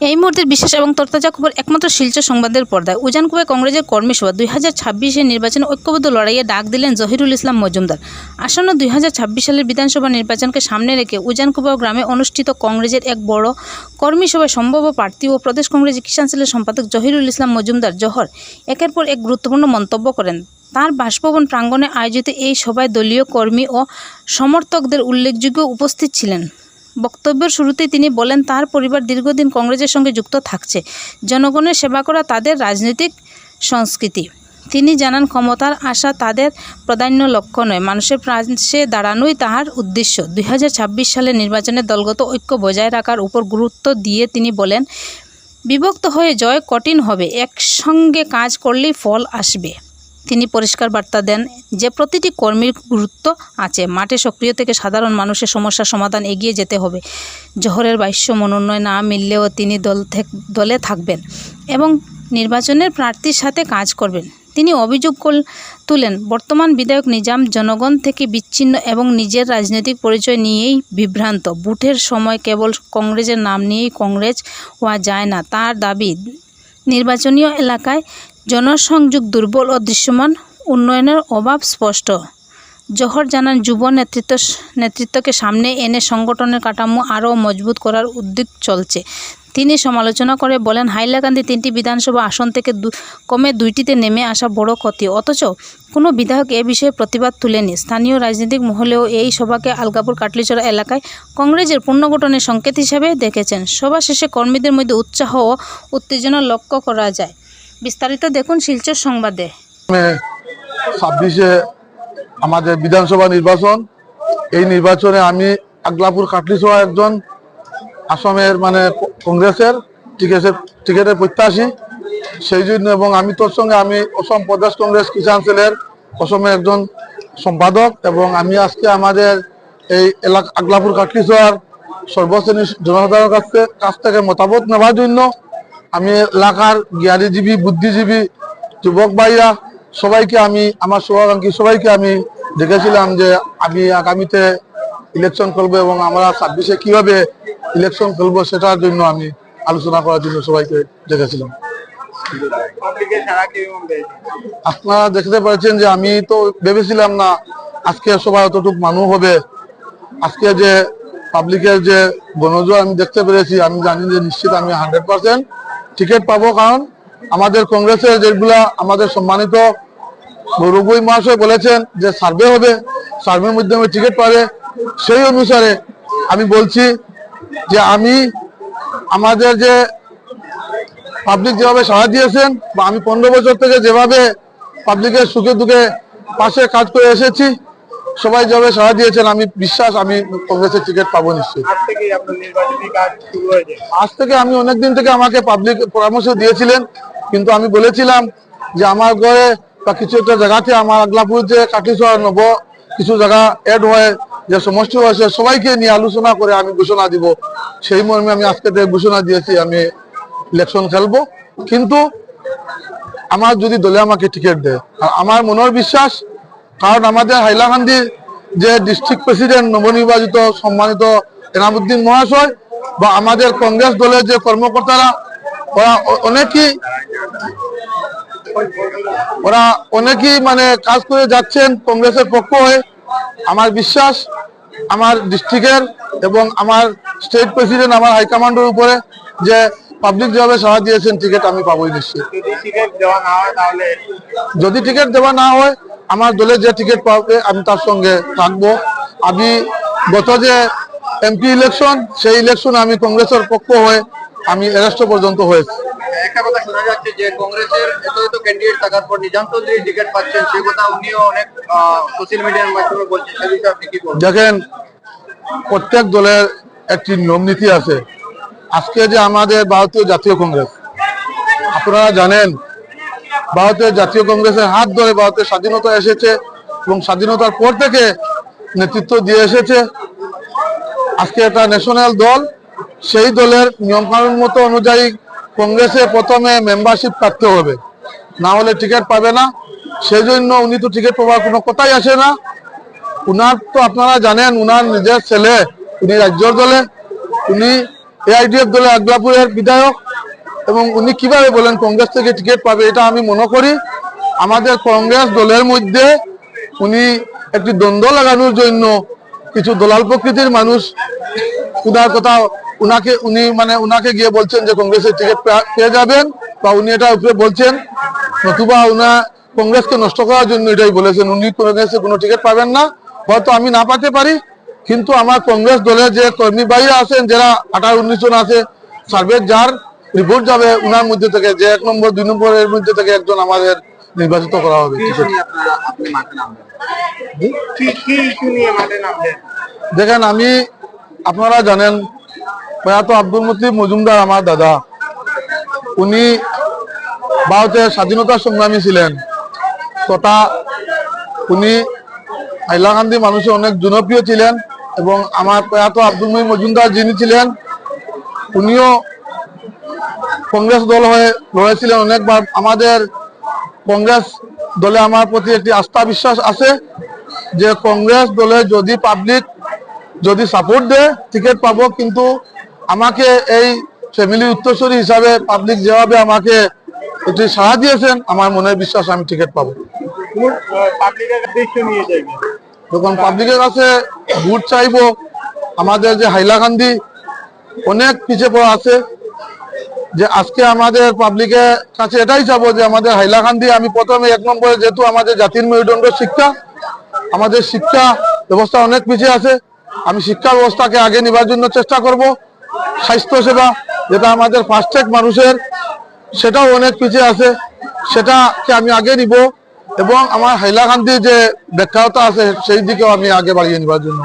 এই মুহূর্তের বিশেষ এবং তরতাজা খবর একমাত্র শিলচর সংবাদের পর্দায়। উজানকুবে কংগ্রেসের কর্মী সভা দুই হাজার ছাব্বিশের নির্বাচনে ঐক্যবদ্ধ লড়াইয়ে ডাক দিলেন জহিরুল ইসলাম মজুমদার। আসন্ন দুই হাজার ছাব্বিশ সালের বিধানসভা নির্বাচনকে সামনে রেখে উজানকুবা গ্রামে অনুষ্ঠিত কংগ্রেসের এক বড় কর্মী সভায় সম্ভাব্য প্রার্থী ও প্রদেশ কংগ্রেস কিষাণ সেলের সম্পাদক জহিরুল ইসলাম মজুমদার জহর একের পর এক গুরুত্বপূর্ণ মন্তব্য করেন। তার বাসভবন প্রাঙ্গণে আয়োজিত এই সভায় দলীয় কর্মী ও সমর্থকদের উল্লেখযোগ্য উপস্থিত ছিলেন। বক্তব্যের শুরুতেই তিনি বলেন, তার পরিবার দীর্ঘদিন কংগ্রেসের সঙ্গে যুক্ত থাকছে। জনগণের সেবা করা তাদের রাজনৈতিক সংস্কৃতি। তিনি জানান, ক্ষমতার আশা তাদের প্রাধান্য লক্ষ্য নয়। মানুষের পাশে দাঁড়ানোই তাহার উদ্দেশ্য। দুই সালের নির্বাচনে দলগত ঐক্য বজায় রাখার উপর গুরুত্ব দিয়ে তিনি বলেন, বিভক্ত হয়ে জয় কঠিন হবে। একসঙ্গে কাজ করলেই ফল আসবে। তিনি পরিষ্কার বার্তা দেন যে প্রতিটি কর্মীর গুরুত্ব আছে। মাঠে সক্রিয় থেকে সাধারণ মানুষের সমস্যার সমাধান এগিয়ে যেতে হবে। জহরের বাইশ্য মনোনয় না মিললেও তিনি দল থেক- দলে থাকবেন এবং নির্বাচনের প্রার্থীর সাথে কাজ করবেন। তিনি অভিযোগ তুলেন, বর্তমান বিধায়ক নিজাম জনগণ থেকে বিচ্ছিন্ন এবং নিজের রাজনৈতিক পরিচয় নিয়েই বিভ্রান্ত। বুথের সময় কেবল কংগ্রেসের নাম নিয়েই কংগ্রেস হওয়া যায় না। তার দাবি, নির্বাচনীয় এলাকায় জনসংযোগ দুর্বল ও দৃশ্যমান, উন্নয়নের অভাব স্পষ্ট। জহর জানান যুব নেতৃত্ব, নেতৃত্বকে সামনে এনে সংগঠনের কাঠামো আরও মজবুত করার উদ্যোগ চলছে। তিনি সমালোচনা করে বলেন, হাইলাকান্দি তিনটি বিধানসভা আসন থেকে কমে দুইটিতে নেমে আসা বড় ক্ষতি। অথচ কোনো বিধায়ক এ বিষয়ে প্রতিবাদ তুলেনি। স্থানীয় রাজনৈতিক মহলেও এই সভাকে আলগাপুর কাটলিচড়া এলাকায় কংগ্রেসের পুনর্গঠনের সংকেত হিসাবে দেখেছেন। সভা শেষে কর্মীদের মধ্যে উৎসাহ ও উত্তেজনা লক্ষ্য করা যায়। বিস্তারিত দেখুন শিলচর সংবাদে। ছাব্বিশে আমাদের বিধানসভা নির্বাচন। এই নির্বাচনে আমি আগলাপুর কাটলিসহ একজন আসামের মানে কংগ্রেসের টিকেটের টিকেটের প্রত্যাশী। সেই জন্য এবং আমি তোর সঙ্গে আমি অসম প্রদেশ কংগ্রেস কিষাণ সেলের অসমের একজন সম্পাদক এবং আমি আজকে আমাদের এই এলাকা, আগলাপুর কাটলিসর সর্বশ্রেণীর জনসাধারণের কাছ থেকে- কাছ থেকে মতামত নেওয়ার জন্য আমি এলাকার জ্ঞানীজীবী, বুদ্ধিজীবী, যুবক ভাইরা সবাইকে আমি, আমার শুভাকাঙ্ক্ষী সবাইকে আমি দেখেছিলাম যে আমি আগামীতে ইলেকশন করব এবং আমরা ছাব্বিশে কীভাবে ইলেকশন খেলব সেটার জন্য আমি আলোচনা করার জন্য সবাইকে দেখেছিলাম। আপনারা দেখতে পাচ্ছেন যে আমি তো ভেবেছিলাম না আজকে সবাই অতটুক মানুষ হবে। আজকে যে পাবলিকের যে গণজোয়ার আমি দেখতে পেরেছি, আমি জানি যে নিশ্চিত আমি হান্ড্রেড পার্সেন্ট টিকিট পাবো কারণ আমাদের কংগ্রেসের যেগুলা আমাদের সম্মানিত গৌরবই মহাশয় বলেছেন যে সার্ভে হবে, সার্ভের মাধ্যমে টিকিট পাবে। সেই অনুসারে আমি বলছি যে আমি আমাদের যে পাবলিক যেভাবে সাড়া দিয়েছেন বা আমি পনেরো বছর থেকে যেভাবে পাবলিকের সুখে দুঃখে পাশে কাজ করে এসেছি সবাই যেভাবে সাড়া দিয়েছেন আমি বিশ্বাস আমি কংগ্রেসের টিকিট পাবো নিশ্চয়ই। আজ থেকে আমি অনেকদিন থেকে আমাকে পাবলিক পরামর্শ দিয়েছিলেন কিন্তু আমি বলেছিলাম যে আমার ঘরে বা কিছু একটা জায়গাতে আমার আগলাপুর যে কাটিসহ নব কিছু জায়গা এড হয়ে যে সমষ্টি হয়েছে সবাইকে নিয়ে আলোচনা করে আমি ঘোষণা দিব। সেই মর্মে আমি আজকে থেকে ঘোষণা দিয়েছি আমি ইলেকশন খেলব। কিন্তু আমার যদি দলে আমাকে টিকিট দেয় আর আমার মনের বিশ্বাস কারণ আমাদের হাইলাকান্দি যে ডিস্ট্রিক্ট প্রেসিডেন্ট নবনির্বাচিত সম্মানিত এনামুদ্দিন মহাশয় বা আমাদের কংগ্রেস দলের যে কর্মকর্তারা ওরা অনেকেই ওরা অনেকেই মানে কাজ করে যাচ্ছেন কংগ্রেসের পক্ষ হয়ে। আমার বিশ্বাস আমার ডিস্ট্রিক্টের এবং আমার স্টেট প্রেসিডেন্ট আমার হাইকমান্ডের উপরে যে পাবলিক যেভাবে সাড়া দিয়েছেন টিকিট আমি পাবোই নিশ্চয়ই যদি টিকিট দেওয়া না হয় আমার দলের যে টিকিট পাবে আমি তার সঙ্গে থাকব। আমি গত যে এমপি ইলেকশন সেই ইলেকশন আমি কংগ্রেসের পক্ষ হয়ে আমি অ্যারেস্ট পর্যন্ত হয়েছি। একটা কথা শোনা যাচ্ছে যে কংগ্রেসের এত এত ক্যান্ডিডেট থাকার পর নিজাম চৌধুরী টিকিট পাচ্ছেন সে কথা উনিও অনেক সোশ্যাল মিডিয়ার মাধ্যমে বলছেন। সে বিষয়ে আপনি কি বলবেন? দেখেন প্রত্যেক দলের একটি নিয়ম নীতি আছে। আজকে যে আমাদের ভারতীয় জাতীয় কংগ্রেস আপনারা জানেন ভারতের জাতীয় কংগ্রেসের হাত ধরে ভারতের স্বাধীনতা এসেছে এবং স্বাধীনতার পর থেকে নেতৃত্ব দিয়ে এসেছে। আজকে একটা ন্যাশনাল দল, সেই দলের নিয়মকানুন মতো অনুযায়ী কংগ্রেসে প্রথমে মেম্বারশিপ কাটতে হবে। না হলে টিকিট পাবে না। সেই জন্য উনি তো টিকিট পাওয়ার কোনো কথাই আসে না। উনার তো আপনারা জানেন, উনার নিজের ছেলে, উনি রাজ্যর দলে, উনি এআইডিএফ দলে আগলাপুরের বিধায়ক। এবং উনি কীভাবে বলেন, কংগ্রেস থেকে টিকিট পাবে? এটা আমি মনে করি আমাদের কংগ্রেস দলের মধ্যে উনি একটি দ্বন্দ্ব লাগানোর জন্য কিছু দলাল প্রকৃতির মানুষ উনার কথা, উনাকে, উনি মানে উনাকে গিয়ে বলছেন যে কংগ্রেসের টিকিট পেয়ে যাবেন বা উনি এটা উপরে বলছেন। নতুবা উনা কংগ্রেসকে নষ্ট করার জন্য এটাই বলেছেন। উনি কংগ্রেসে কোনো টিকিট পাবেন না। হয়তো আমি না পাতে পারি, কিন্তু আমার কংগ্রেস দলের যে কর্মী ভাইরা আছেন, যারা আঠারো, উনিশ জন আছে সার্ভে যার রিপোর্ট যাবে উনার মধ্যে থেকে যে এক নম্বর দুই নম্বরের মধ্যে থেকে একজন আমাদের নির্বাচিত করা হবে। দেখেন আমি আপনারা জানেন প্রয়াত আব্দুল মতিব মজুমদার আমার দাদা। উনি ভারতের স্বাধীনতা সংগ্রামী ছিলেন। তথা উনি হাইলাকান্দি মানুষের অনেক জনপ্রিয় ছিলেন এবং আমার প্রয়াত আব্দুল মহিম মজুমদার যিনি ছিলেন উনিও কংগ্রেস দল হয়ে লড়েছিলেন অনেকবার। আমাদের কংগ্রেস দলে আমার প্রতি একটি আস্থা বিশ্বাস আছে যে কংগ্রেস দলে যদি পাবলিক যদি সাপোর্ট দেয় টিকিট পাবো। কিন্তু আমাকে এই ফ্যামিলি উত্তরসূরি হিসাবে পাবলিক যেভাবে আমাকে একটি সাড়া দিয়েছেন, আমার মনে বিশ্বাস আমি টিকিট পাবো। যখন পাবলিকের কাছে ভোট চাইব। আমাদের যে হাইলাকান্দি অনেক পিছিয়ে পড়া আছে। যে আজকে আমাদের পাবলিকের কাছে এটাই চাবো যে আমাদের হাইলাকান্দি আমি প্রথমে এক নম্বরে যেহেতু আমাদের জাতির মেরুদণ্ড শিক্ষা, আমাদের শিক্ষা ব্যবস্থা অনেক পিছিয়ে আছে। আমি শিক্ষা ব্যবস্থাকে আগে নেবার জন্য চেষ্টা করব। স্বাস্থ্য সেবা যেটা আমাদের ফাস্ট্যাগ মানুষের, সেটাও অনেক পিছিয়ে আছে। সেটাকে আমি আগে নিব এবং আমার হাইলাকান্দি যে ব্যাখ্যাতা আছে, সেই দিকেও আমি আগে বাড়িয়ে নেবার জন্য